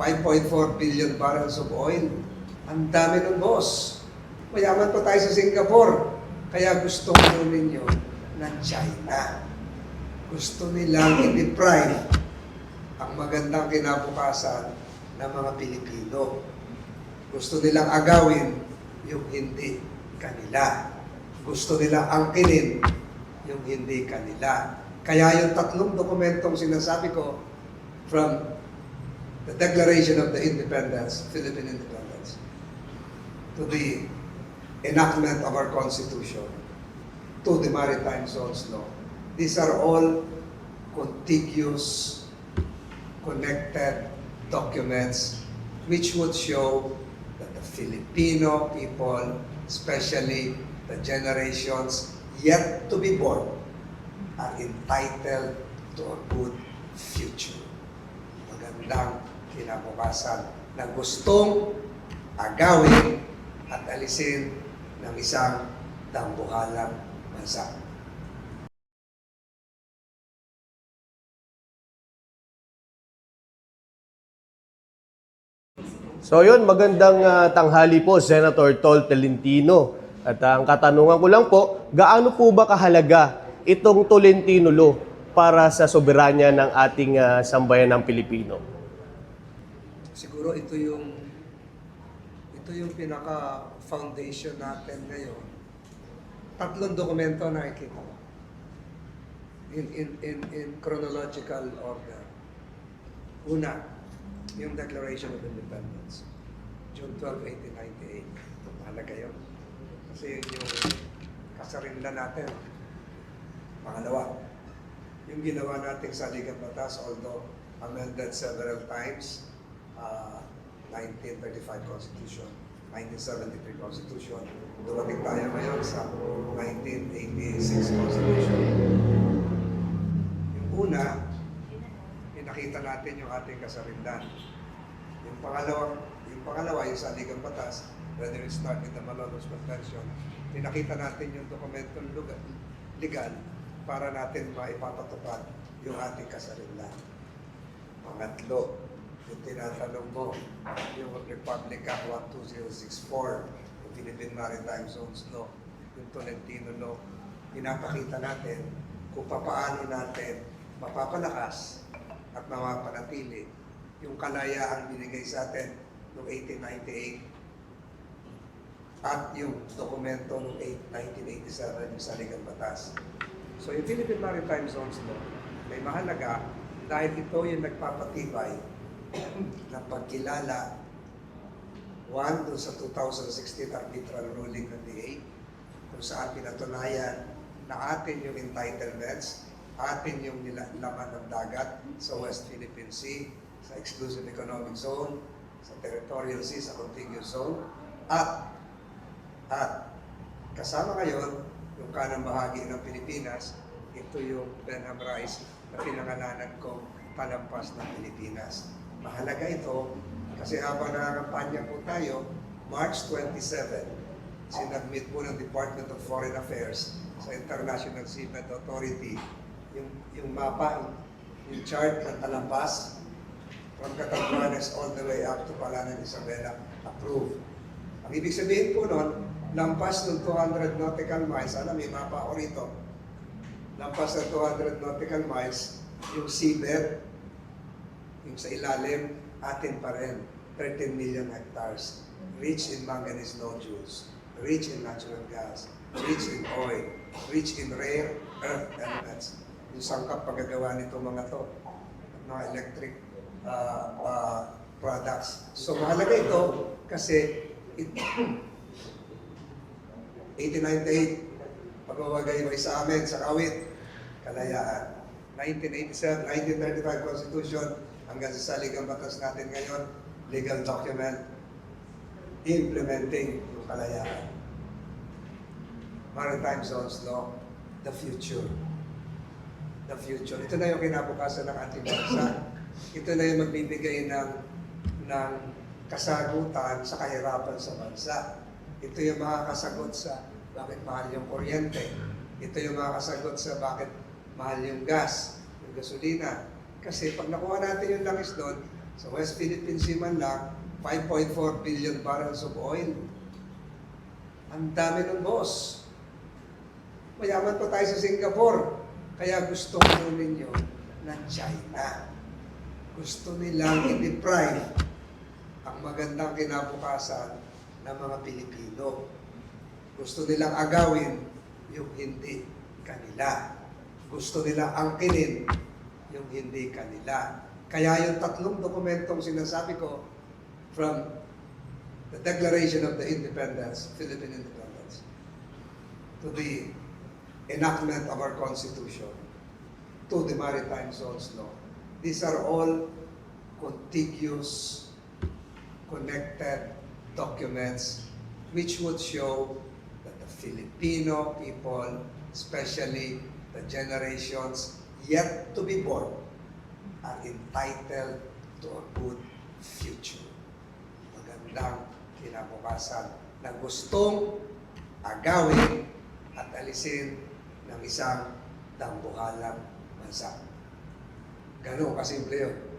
5.4 billion barrels of oil. Ang dami ng boss. Mayaman pa tayo sa Singapore. Kaya gusto ko ninyo ng China. Gusto nilang i-deprive ang magandang kinabukasan ng mga Pilipino. Gusto nilang agawin yung hindi kanila. Gusto nilang angkinin yung hindi kanila. Kaya yung tatlong dokumentong sinasabi ko from the Declaration of the Independence, Philippine Independence, to the enactment of our Constitution, to the Maritime Zones Law. These are all contiguous, connected documents which would show that the Filipino people, especially the generations yet to be born, are entitled to a good future. Magandang kinabukasan na gustong agawin at alisin ng isang dambuhalang bansa. So yun, magandang ah, tanghali po, Senator Tol Tolentino. At ah, ang katanungan ko lang po, gaano po ba kahalaga itong Tolentino Law para sa soberanya ng ating ah, sambayan ng Pilipino? Siguro ito yung ito yung pinaka foundation natin ngayon. Tatlong dokumento na nakikita. In, in, in, in chronological order. Una, yung Declaration of Independence. June 12, 1898. Mahalaga yun. Kasi yun yung kasarinlan natin. Pangalawa, yung ginawa nating saligang batas, although amended several times, uh, 1935 Constitution, 1973 Constitution, dumating tayo ngayon sa 1986 Constitution. Yung una, pinakita natin yung ating kasarinlan. Yung pangalawa, yung pangalawa, yung saligang batas, whether it start with the Malolos Convention, pinakita natin yung dokumentong legal para natin maipapatupad yung ating kasarinlan. Pangatlo, yung tinatanong mo, yung Republic Act 12064, yung Philippine Maritime Zones Law, yung Tolentino Law, pinapakita natin kung papaano natin mapapalakas at mapapanatili yung kalayaang binigay sa atin noong 1898 at yung dokumento noong 1987 yung saligang batas. So yung Philippine Maritime Zones Law may mahalaga dahil ito yung nagpapatibay ng pagkilala one doon sa 2016 arbitral ruling ng DA kung saan pinatunayan na atin yung entitlements, atin yung laman ng dagat sa West Philippine Sea, sa Exclusive Economic Zone, sa Territorial Sea, sa Contiguous Zone, at at kasama ngayon yung kanang bahagi ng Pilipinas, ito yung Benham Rice na pinangalanan kong palampas ng Pilipinas. Mahalaga ito kasi habang nakakampanya po tayo, March 27, sinagmit po ng Department of Foreign Affairs sa International Seabed Authority yung, yung mapa, yung chart ng talampas from Catanduanes all the way up to Palanan Isabela approved. Ang ibig sabihin po nun, lampas ng 200 nautical miles, alam, may mapa ako. Lampas ng 200 nautical miles, yung seabed, yung sa ilalim, atin pa rin, 13 million hectares. Rich in manganese nodules, rich in natural gas, rich in oil, rich in rare earth elements. Yung sangkap paggagawa nito mga to, mga electric uh, uh, products. So mahalaga ito kasi it, 1898, pagwawagay sa amin sa kawit, kalayaan. 1987, 1935 Constitution, hanggang sa saligang batas natin ngayon, legal document, implementing yung kalayaan. Maritime Zones Law, the future. The future. Ito na yung kinabukasan ng ating bansa. Ito na yung magbibigay ng, ng kasagutan sa kahirapan sa bansa. Ito yung makakasagot sa bakit mahal yung kuryente. Ito yung makakasagot sa bakit mahal yung gas, yung gasolina. Kasi pag nakuha natin yung langis doon, Sa West Philippine Sea man lang, 5.4 billion barrels of oil. Ang dami ng boss. Mayaman pa tayo sa Singapore. Kaya gusto ko ninyo ng China. Gusto nilang i-deprive ang magandang kinabukasan ng mga Pilipino. Gusto nilang agawin yung hindi kanila. Gusto nilang angkinin yung hindi kanila. Kaya yung tatlong dokumentong sinasabi ko from the Declaration of the Independence, Philippine Independence, to the enactment of our Constitution, to the Maritime Zones Law. These are all contiguous, connected documents which would show that the Filipino people, especially the generations yet to be born, are entitled to a good future. Magandang kinabukasan na gustong agawin at alisin ng isang dambuhalang bansa. Ganun kasimple yun.